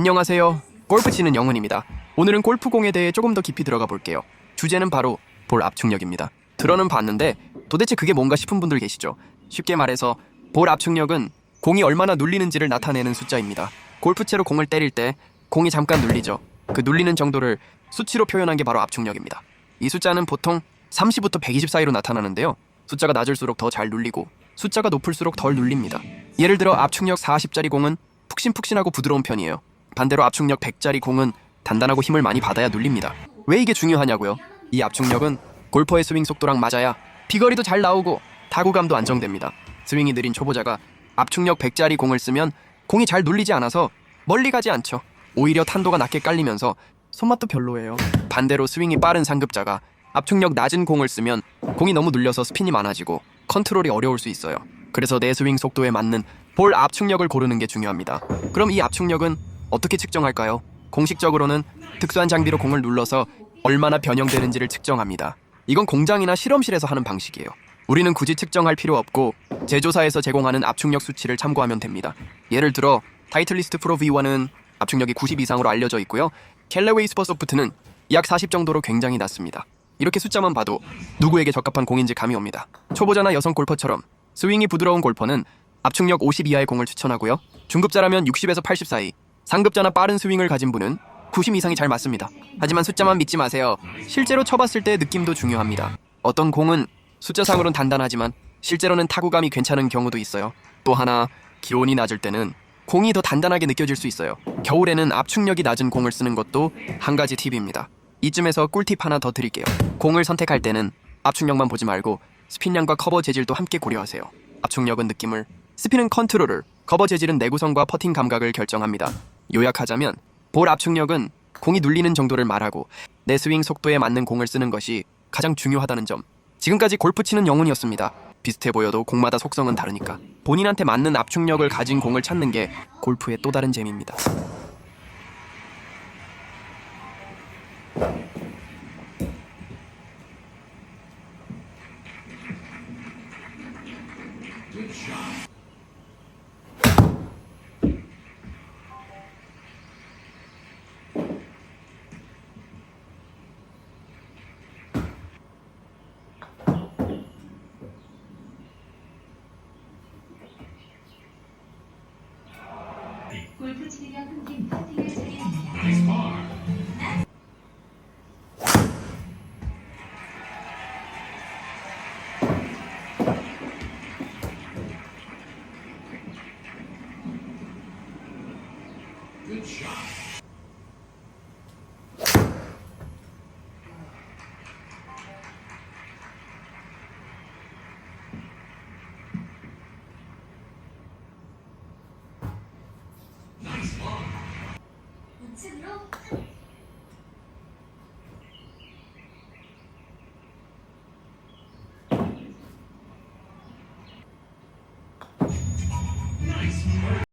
안녕하세요. 골프 치는 영훈입니다. 오늘은 골프공에 대해 조금 더 깊이 들어가 볼게요. 주제는 바로 볼 압축력입니다. 들어는 봤는데 도대체 그게 뭔가 싶은 분들 계시죠? 쉽게 말해서 볼 압축력은 공이 얼마나 눌리는지를 나타내는 숫자입니다. 골프채로 공을 때릴 때 공이 잠깐 눌리죠. 그 눌리는 정도를 수치로 표현한 게 바로 압축력입니다. 이 숫자는 보통 30부터 120 사이로 나타나는데요. 숫자가 낮을수록 더 잘 눌리고 숫자가 높을수록 덜 눌립니다. 예를 들어 압축력 40짜리 공은 푹신푹신하고 부드러운 편이에요. 반대로 압축력 100짜리 공은 단단하고 힘을 많이 받아야 눌립니다. 왜 이게 중요하냐고요? 이 압축력은 골퍼의 스윙 속도랑 맞아야 비거리도 잘 나오고 타구감도 안정됩니다. 스윙이 느린 초보자가 압축력 100짜리 공을 쓰면 공이 잘 눌리지 않아서 멀리 가지 않죠. 오히려 탄도가 낮게 깔리면서 손맛도 별로예요. 반대로 스윙이 빠른 상급자가 압축력 낮은 공을 쓰면 공이 너무 눌려서 스핀이 많아지고 컨트롤이 어려울 수 있어요. 그래서 내 스윙 속도에 맞는 볼 압축력을 고르는 게 중요합니다. 그럼 이 압축력은 어떻게 측정할까요? 공식적으로는 특수한 장비로 공을 눌러서 얼마나 변형되는지를 측정합니다. 이건 공장이나 실험실에서 하는 방식이에요. 우리는 굳이 측정할 필요 없고 제조사에서 제공하는 압축력 수치를 참고하면 됩니다. 예를 들어 타이틀리스트 프로 V1은 압축력이 90 이상으로 알려져 있고요. 캘레웨이 슈퍼소프트는 약 40 정도로 굉장히 낮습니다. 이렇게 숫자만 봐도 누구에게 적합한 공인지 감이 옵니다. 초보자나 여성 골퍼처럼 스윙이 부드러운 골퍼는 압축력 50 이하의 공을 추천하고요. 중급자라면 60에서 80 사이, 상급자나 빠른 스윙을 가진 분은 90 이상이 잘 맞습니다. 하지만 숫자만 믿지 마세요. 실제로 쳐봤을 때 느낌도 중요합니다. 어떤 공은 숫자상으론 단단하지만 실제로는 타구감이 괜찮은 경우도 있어요. 또 하나 기온이 낮을 때는 공이 더 단단하게 느껴질 수 있어요. 겨울에는 압축력이 낮은 공을 쓰는 것도 한 가지 팁입니다. 이쯤에서 꿀팁 하나 더 드릴게요. 공을 선택할 때는 압축력만 보지 말고 스핀량과 커버 재질도 함께 고려하세요. 압축력은 느낌을, 스핀은 컨트롤을, 커버 재질은 내구성과 퍼팅 감각을 결정합니다. 요약하자면 볼 압축력은 공이 눌리는 정도를 말하고 내 스윙 속도에 맞는 공을 쓰는 것이 가장 중요하다는 점. 지금까지 골프 치는 영훈이었습니다. 비슷해 보여도 공마다 속성은 다르니까 본인한테 맞는 압축력을 가진 공을 찾는 게 골프의 또 다른 재미입니다. 골프 치기가 끊긴 파티를 차례입니다. 우 측으로